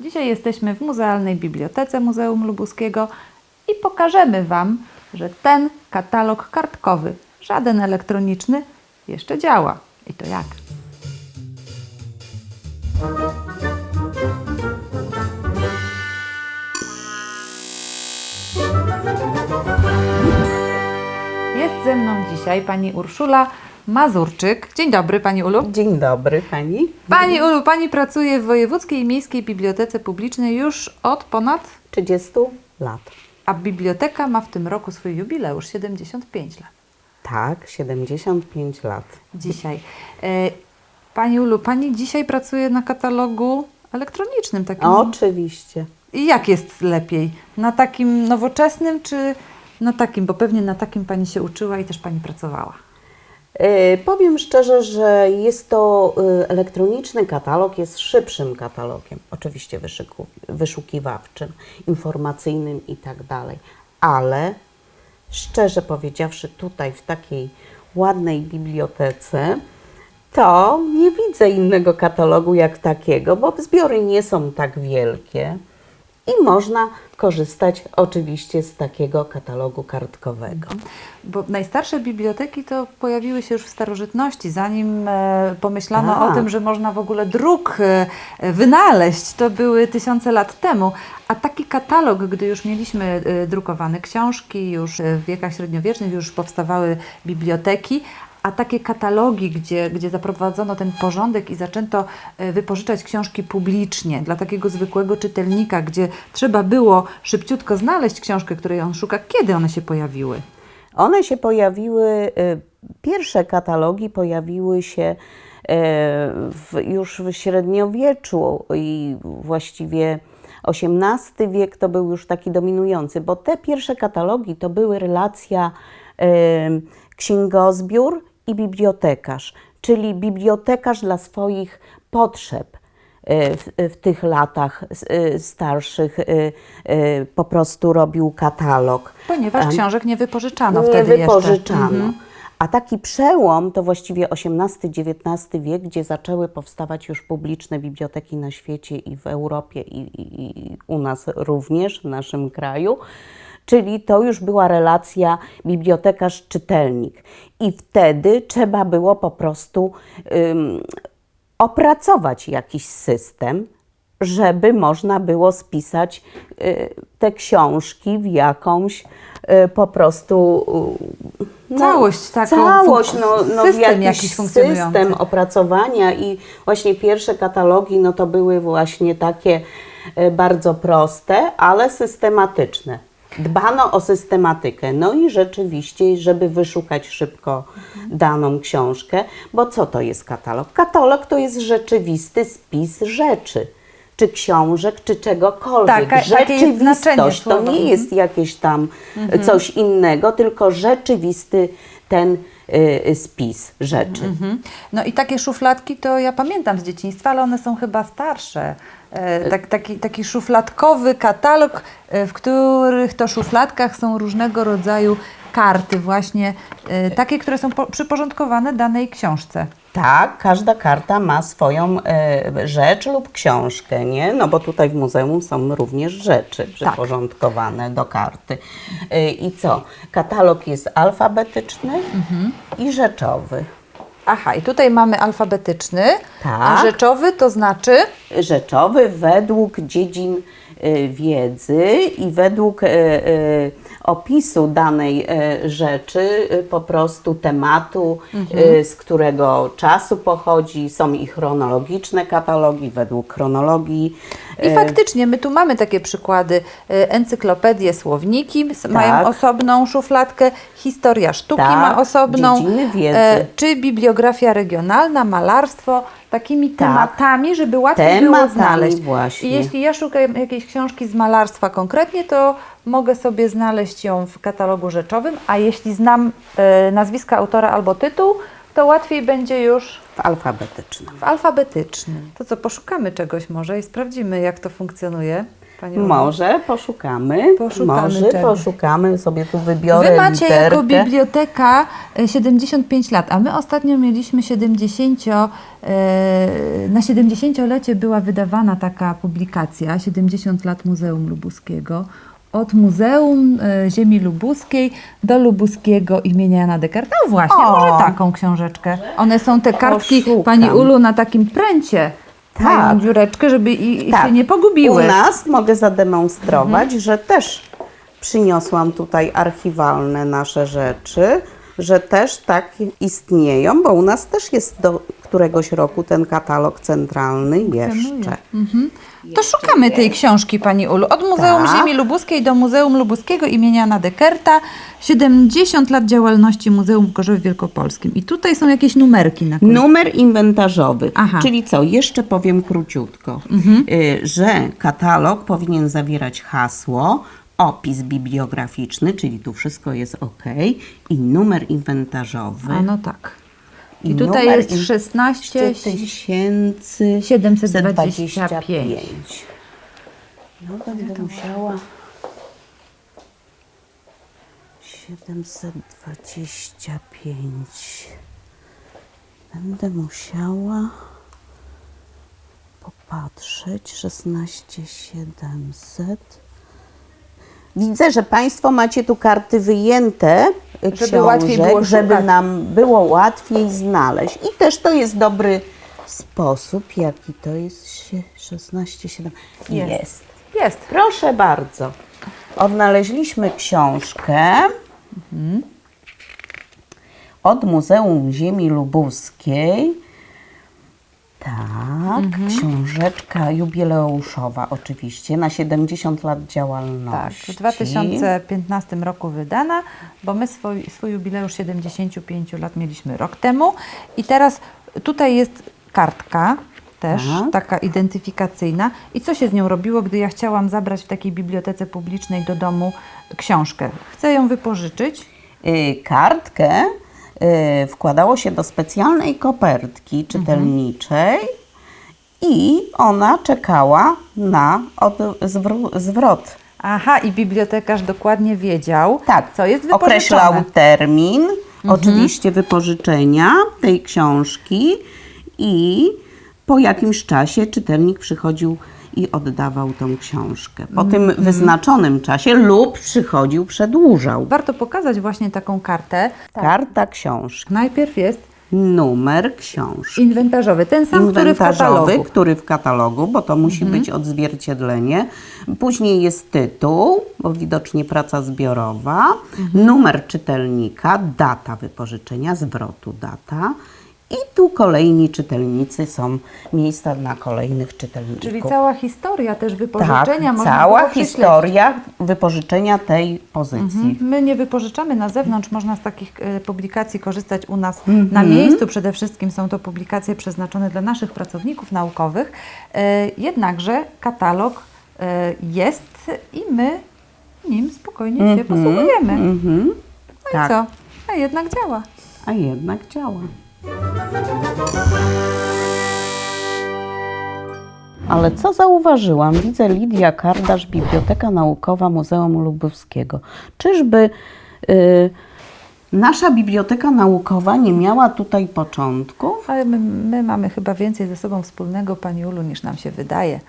Dzisiaj jesteśmy w Muzealnej Bibliotece Muzeum Lubuskiego i pokażemy Wam, że ten katalog kartkowy, żaden elektroniczny, jeszcze działa. I to jak? Jest ze mną dzisiaj pani Urszula Mazurczyk. Dzień dobry, pani Ulu. Dzień dobry Pani. Pani Ulu, pani pracuje w Wojewódzkiej Miejskiej Bibliotece Publicznej już od ponad, 30 lat. a biblioteka ma w tym roku swój jubileusz 75 lat. Tak, 75 lat. Dzisiaj. E, Pani Ulu, pani dzisiaj pracuje na katalogu elektronicznym takim. Oczywiście. I jak jest lepiej? Na takim nowoczesnym czy na takim? Bo pewnie na takim pani się uczyła i też pani pracowała. E, powiem szczerze, że jest to e, elektroniczny katalog, jest szybszym katalogiem, oczywiście wyszukiwawczym, informacyjnym i tak dalej, ale szczerze powiedziawszy, tutaj w takiej ładnej bibliotece, to nie widzę innego katalogu jak takiego, bo zbiory nie są tak wielkie i można korzystać oczywiście z takiego katalogu kartkowego. Bo najstarsze biblioteki to pojawiły się już w starożytności, zanim e, pomyślano Tak. o tym, że można w ogóle druk e, wynaleźć. To były tysiące lat temu. A taki katalog, gdy już mieliśmy e, drukowane książki, już w wiekach średniowiecznych już powstawały biblioteki, a takie katalogi, gdzie, gdzie zaprowadzono ten porządek i zaczęto e, wypożyczać książki publicznie dla takiego zwykłego czytelnika, gdzie trzeba było szybciutko znaleźć książkę, której on szuka, kiedy one się pojawiły? One się pojawiły, y, pierwsze katalogi pojawiły się y, w, już w średniowieczu i właściwie XVIII wiek to był już taki dominujący, bo te pierwsze katalogi to były relacja księgozbiór i bibliotekarz, czyli bibliotekarz dla swoich potrzeb y, w, w tych latach y, starszych y, po prostu robił katalog. Ponieważ książek nie wypożyczano nie wtedy wypożyczano. jeszcze. Mhm. A taki przełom to właściwie XVIII-XIX wiek, gdzie zaczęły powstawać już publiczne biblioteki na świecie i w Europie, i, i, i u nas również, w naszym kraju. Czyli to już była relacja bibliotekarz-czytelnik. I wtedy trzeba było po prostu opracować jakiś system, żeby można było spisać y, te książki w jakąś y, po prostu y, Całość taką, całość, no, no system jakiś jakiś funkcjonujący. system opracowania i właśnie pierwsze katalogi no to były właśnie takie bardzo proste, ale systematyczne. Dbano o systematykę, no i rzeczywiście, żeby wyszukać szybko daną książkę, bo co to jest katalog? Katalog to jest rzeczywisty spis rzeczy, czy książek, czy czegokolwiek. Znaczenie Rzeczywistość to nie jest jakieś tam coś innego, tylko rzeczywisty ten spis rzeczy. Mhm. No i takie szufladki to ja pamiętam z dzieciństwa, ale one są chyba starsze. E, tak, taki, taki szufladkowy katalog, e, w których to szufladkach są różnego rodzaju karty, właśnie e, takie, które są po, przyporządkowane danej książce. Tak, każda karta ma swoją e, rzecz lub książkę, nie? No bo tutaj w muzeum są również rzeczy przyporządkowane do karty. E, I co? Katalog jest alfabetyczny i rzeczowy. Aha, i tutaj mamy alfabetyczny, a Tak. rzeczowy to znaczy rzeczowy według dziedzin y, wiedzy i według y, y, opisu danej y, rzeczy, y, po prostu tematu, y, z którego czasu pochodzi. Są i chronologiczne katalogi według chronologii. I faktycznie, my tu mamy takie przykłady. E, Encyklopedie, słowniki s- mają osobną szufladkę, historia sztuki Tak, ma osobną, e, czy bibliografia regionalna, malarstwo, takimi tematami, żeby łatwiej było Tak. Tematami znaleźć. właśnie. I jeśli ja szukam jakiejś książki z malarstwa konkretnie, to mogę sobie znaleźć ją w katalogu rzeczowym, a jeśli znam e, nazwiska autora albo tytuł, to łatwiej będzie już W alfabetycznym. w alfabetycznym. To co, poszukamy czegoś może i sprawdzimy, jak to funkcjonuje. Pani? Może poszukamy. Poszukamy Może czegoś. poszukamy, sobie tu wybiorę Wy macie literkę. jako biblioteka e, 75 lat, a my ostatnio mieliśmy 70, e, na 70-lecie była wydawana taka publikacja 70 lat Muzeum Lubuskiego. Od Muzeum e, Ziemi Lubuskiej do Lubuskiego imienia Jana Dekarta. No właśnie, O! może taką książeczkę. One są te kartki Poszukam. Pani Ulu na takim pręcie. Tak. Mają dziureczkę, żeby i, Tak. się nie pogubiły. U nas mogę zademonstrować, że też przyniosłam tutaj archiwalne nasze rzeczy, że też tak istnieją, bo u nas też jest do któregoś roku ten katalog centralny jeszcze. To szukamy tej książki, Pani Ulu. Od Muzeum Tak. Ziemi Lubuskiej do Muzeum Lubuskiego imienia Jana Dekerta. 70 lat działalności Muzeum w Gorzowie Wielkopolskim. I tutaj są jakieś numerki na końcu. Numer inwentarzowy. Aha. Czyli co? Jeszcze powiem króciutko, y, że katalog powinien zawierać hasło, opis bibliograficzny, czyli tu wszystko jest ok, i numer inwentarzowy. A no tak. I I tutaj jest in- 16 tysięcy 725. No będę musiała 725. Będę musiała popatrzeć 16700. Widzę, że Państwo macie tu karty wyjęte y, Żeby łatwiej książek, było żeby nam było łatwiej znaleźć. I też to jest dobry sposób. Jaki to jest? Sie- 16, 7. Jest. jest. Jest. Proszę bardzo. Odnaleźliśmy książkę od Muzeum Ziemi Lubuskiej. Tak, książeczka jubileuszowa oczywiście, na 70 lat Tak, działalności. w 2015 roku wydana, bo my swój, swój jubileusz 75 lat mieliśmy rok temu. I teraz tutaj jest kartka też, Tak. taka identyfikacyjna. I co się z nią robiło, gdy ja chciałam zabrać w takiej bibliotece publicznej do domu książkę? Chcę ją wypożyczyć. Y, Kartkę wkładało się do specjalnej kopertki czytelniczej i ona czekała na od, zwrot. Aha, i bibliotekarz dokładnie wiedział, Tak, co jest wypożyczone. określał termin, oczywiście wypożyczenia tej książki i po jakimś czasie czytelnik przychodził i oddawał tą książkę. Po tym wyznaczonym czasie lub przychodził, przedłużał. Warto pokazać właśnie taką kartę. Karta książki, Najpierw jest numer książki. inwentarzowy, ten sam, który w Inwentarzowy, katalogu. który w katalogu, bo to musi być odzwierciedlenie. Później jest tytuł, bo widocznie praca zbiorowa, numer czytelnika, data wypożyczenia, zwrotu data. I tu kolejni czytelnicy są miejsca na kolejnych czytelników. Czyli cała historia też tak, wypożyczenia można cała historia wypożyczenia tej pozycji. My nie wypożyczamy na zewnątrz, można z takich e, publikacji korzystać u nas Mhm. na miejscu. Przede wszystkim są to publikacje przeznaczone dla naszych pracowników naukowych. E, jednakże katalog e, jest i my nim spokojnie się posługujemy. Mhm. No tak. i co? A jednak działa. A jednak działa. Ale co zauważyłam? Widzę Lidia Kardasz, Biblioteka Naukowa Muzeum Lubowskiego. Czyżby y, nasza Biblioteka Naukowa nie miała tutaj początków? Ale my, my mamy chyba więcej ze sobą wspólnego, Pani Ulu, niż nam się wydaje.